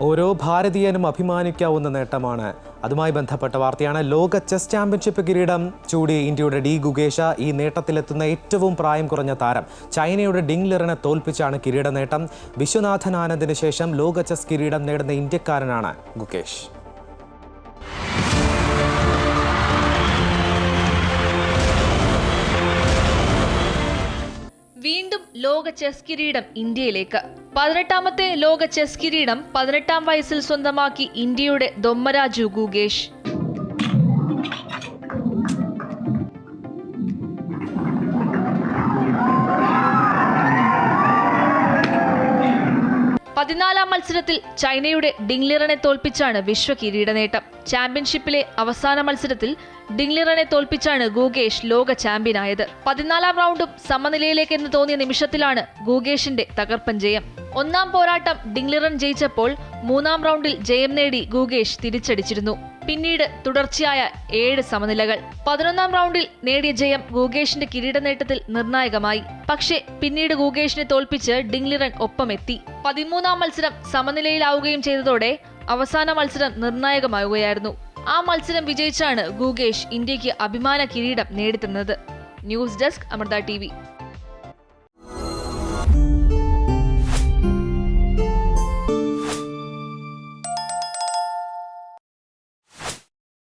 ഓരോ ഭാരതീയനും അഭിമാനിക്കാവുന്ന നേട്ടമാണ്. അതുമായി ബന്ധപ്പെട്ട വാർത്തയാണ് ലോക ചെസ് ചാമ്പ്യൻഷിപ്പ് കിരീടം ചൂടി ഇന്ത്യയുടെ ഡി ഗുഗേഷ ഈ നേട്ടത്തിലെത്തുന്ന ഏറ്റവും പ്രായം കുറഞ്ഞ താരം. ചൈനയുടെ ഡിങ് ലിറിനെ തോൽപ്പിച്ചാണ് കിരീട നേട്ടം. വിശ്വനാഥൻ ആനന്ദിന് ശേഷം ലോക ചെസ് കിരീടം നേടുന്ന ഇന്ത്യക്കാരനാണ് ഗുകേഷ് വീണ്ടും ലോക ചെസ് കിരീടം ഇന്ത്യയിലേക്ക്. പതിനെട്ടാമത്തെ ലോക ചെസ് കിരീടം പതിനെട്ടാം വയസ്സിൽ സ്വന്തമാക്കി ഇന്ത്യയുടെ ദൊമ്മരാജു ഗുഗേഷ്. പതിനാലാം മത്സരത്തിൽ ചൈനയുടെ ഡിംഗ്ലിറനെ തോൽപ്പിച്ചാണ് വിശ്വ കിരീട നേട്ടം ചാമ്പ്യൻഷിപ്പിലെ അവസാന മത്സരത്തിൽ ഡിംഗ്ലിറനെ തോൽപ്പിച്ചാണ് ഗൂഗേഷ് ലോക ചാമ്പ്യനായത്. പതിനാലാം റൗണ്ടും സമനിലയിലേക്കെന്ന് തോന്നിയ നിമിഷത്തിലാണ് ഗൂഗേഷിന്റെ തകർപ്പൻ ജയം. ഒന്നാം പോരാട്ടം ഡിംഗ്ലിറൺ ജയിച്ചപ്പോൾ മൂന്നാം റൗണ്ടിൽ ജയം നേടി ഗുഗേഷ് തിരിച്ചടിച്ചിരുന്നു. പിന്നീട് തുടർച്ചയായ ഏഴ് സമനിലകൾ. പതിനൊന്നാം റൗണ്ടിൽ നേടിയ ജയം ഗുഗേഷിന്റെ കിരീട നേട്ടത്തിൽ നിർണായകമായി. പക്ഷേ പിന്നീട് ഗൂഗേഷിനെ തോൽപ്പിച്ച് ഡിംഗ്ലിറൺ ഒപ്പമെത്തി. പതിമൂന്നാം മത്സരം സമനിലയിലാവുകയും ചെയ്തതോടെ അവസാന മത്സരം നിർണായകമാവുകയായിരുന്നു. ആ മത്സരം വിജയിച്ചാണ് ഗുഗേഷ് ഇന്ത്യയ്ക്ക് അഭിമാന കിരീടം നേടിത്തന്നത്. News desk Amrita T